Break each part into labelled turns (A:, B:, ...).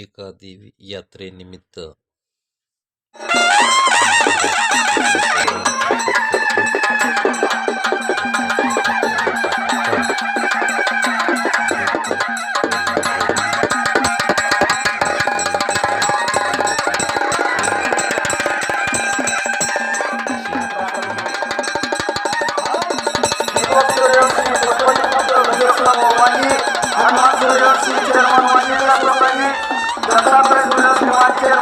A: अंबिका देवी यात्रेनिमित्त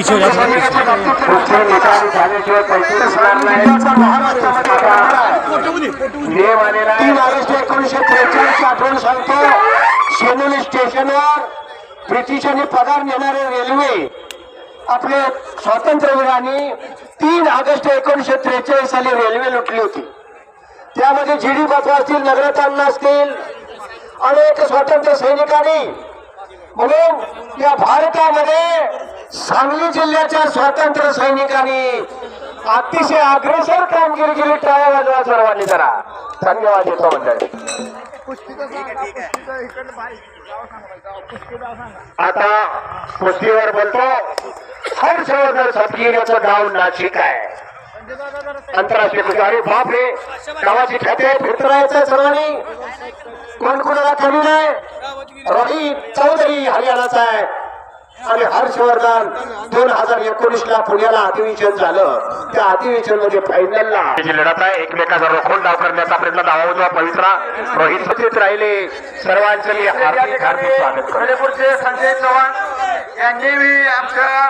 B: पीछे हो जाओ पीछे हो एकोणीसशे त्रेचाळीस आठवण सांगतो शेनोली स्टेशनवर ब्रिटिशांनी पगार नेणारे रेल्वे आपले स्वातंत्र्यवीरांनी तीन ऑगस्ट एकोणीसशे त्रेचाळीस साली रेल्वे लुटली होती. त्यामध्ये जीडी डी असतील नगरतांना असतील अनेक स्वातंत्र्य सैनिकांनी म्हणून या भारतामध्ये सांगली जिल्ह्याच्या स्वातंत्र्य सैनिकांनी अतिशय अग्रेसर कामगिरी केली. टाळ्या वाजवा सर्वांनी जरा. धन्यवाद येतो मंडळी. आता कुस्तीवर बोलतो. हर्षवर्धन सतगिरीचं गाव नाशिक आहे. आंतरराष्ट्रीय कुस्ती अरे बाप रे गावाची खाते फिरत राहायचं सर्वांनी. कोण कोणाला कमी नाही? रोहित चौधरी हरियाणाचा आहे. आणि हर्षवर्धन दोन हजार एकोणीस ला पुण्याला अधिवेशन झालं. त्या अधिवेशनमध्ये फायनलला. जी लढत आहे एकमेकाचा रोखून डाव करण्याचा प्रयत्न डावा पवित्रा. रोहित सचित राहिले. सर्वांचं मी हार्दिक हार्दिक स्वागत
C: खडेपूरचे संजय चव्हाण यांनी मी आमच्या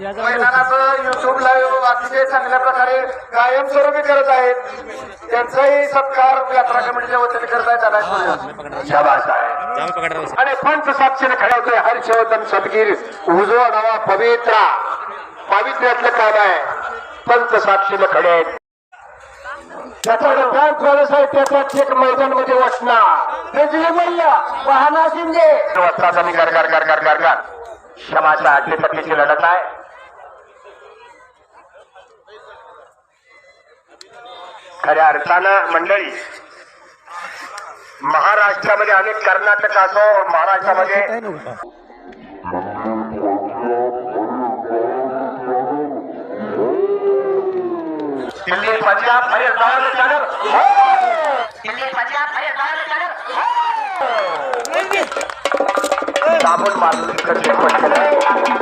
C: मैदानाचं युट्यूब लाईव्ह अतिशय चांगल्या प्रकारे कायमस्वरूपी करत आहेत. त्यांचाही सत्कार यात्रा कमिटीच्या वतीने करत आहेत
B: आणि पंच साक्षीने खेळवतोय हर्षवर्धन सदगीर उजवा नवा पवित्रा. पावित्र्यातलं काम आहे. पंच साक्षीने खडे त्याच्याकडे त्याचा डान्स प्रवेश आहे त्याचा चेक मैदानमध्ये वसणार वाहना शिंदे. वस्त्राचा मी गर गर गर क्षमाच्या आठवी पत्नीची लढत आहे. खऱ्या अर्थानं मंडळी महाराष्ट्रामध्ये अनेक कर्नाटक असो महाराष्ट्रामध्ये दिल्ली पंजाब हरियाणा दिल्ली पंजाब हरियाणा चालक दाबून मारून इकडचे पटकन.